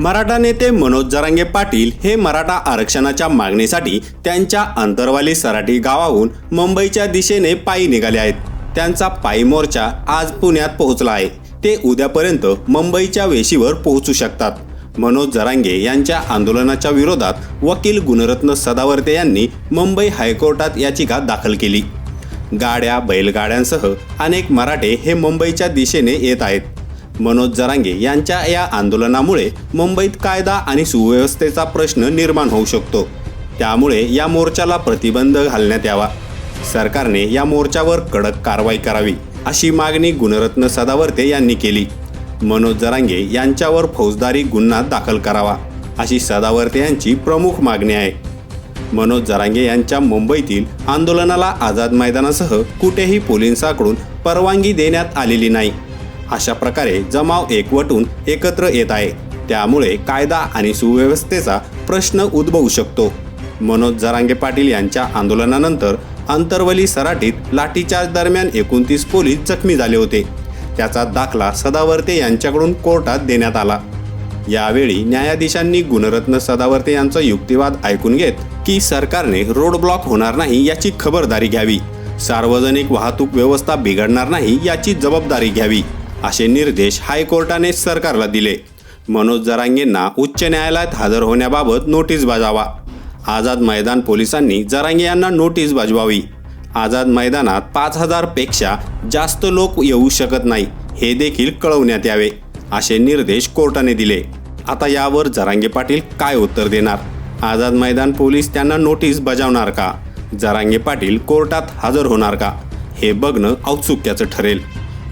मराठा नेते मनोज जरांगे पाटील हे मराठा आरक्षणाच्या मागणीसाठी त्यांच्या अंतरवाली सराठी गावाहून मुंबईच्या दिशेने पायी निघाले आहेत. त्यांचा पायी मोर्चा आज पुण्यात पोहोचला आहे. ते उद्यापर्यंत मुंबईच्या वेशीवर पोहोचू शकतात. मनोज जरांगे यांच्या आंदोलनाच्या विरोधात वकील गुणरत्न सदावर्ते यांनी मुंबई हायकोर्टात याचिका दाखल केली. गाड्या बैलगाड्यांसह अनेक मराठे हे मुंबईच्या दिशेने येत आहेत. मनोज जरांगे यांच्या या आंदोलनामुळे मुंबईत कायदा आणि सुव्यवस्थेचा प्रश्न निर्माण होऊ शकतो. त्यामुळे या मोर्चाला प्रतिबंध घालण्यात यावा. सरकारने या मोर्चावर कडक कारवाई करावी अशी मागणी गुणरत्न सदावर्ते यांनी केली. मनोज जरांगे यांच्यावर फौजदारी गुन्हा दाखल करावा अशी सदावर्ते यांची प्रमुख मागणी आहे. मनोज जरांगे यांच्या मुंबईतील आंदोलनाला आझाद मैदानासह कुठेही पोलिसांकडून परवानगी देण्यात आलेली नाही. अशा प्रकारे जमाव एकवटून एकत्र येत आहे. त्यामुळे कायदा आणि सुव्यवस्थेचा प्रश्न उद्भवू शकतो. मनोज जरांगे पाटील यांच्या आंदोलनानंतर अंतरवली सराटीत लाठीचार्ज दरम्यान एकोणतीस पोलीस जखमी झाले होते. त्याचा दाखला सदावर्ते यांच्याकडून कोर्टात देण्यात आला. यावेळी न्यायाधीशांनी गुणरत्न सदावर्ते यांचा युक्तिवाद ऐकून घेत की सरकारने रोड ब्लॉक होणार नाही याची खबरदारी घ्यावी. सार्वजनिक वाहतूक व्यवस्था बिघडणार नाही याची जबाबदारी घ्यावी. असे निर्देश हायकोर्टाने सरकारला दिले. मनोज जरांगेंना उच्च न्यायालयात हजर होण्याबाबत नोटीस बजावा. आझाद मैदान पोलिसांनी जरांगे यांना नोटीस बजवावी. आझाद मैदानात पाच हजारपेक्षा जास्त लोक येऊ शकत नाही हे देखील कळवण्यात यावे असे निर्देश कोर्टाने दिले. आता यावर जरांगे पाटील काय उत्तर देणार? आझाद मैदान पोलीस त्यांना नोटीस बजावणार का? जरांगे पाटील कोर्टात हजर होणार का? हे बघणं औत्सुक्याचं ठरेल.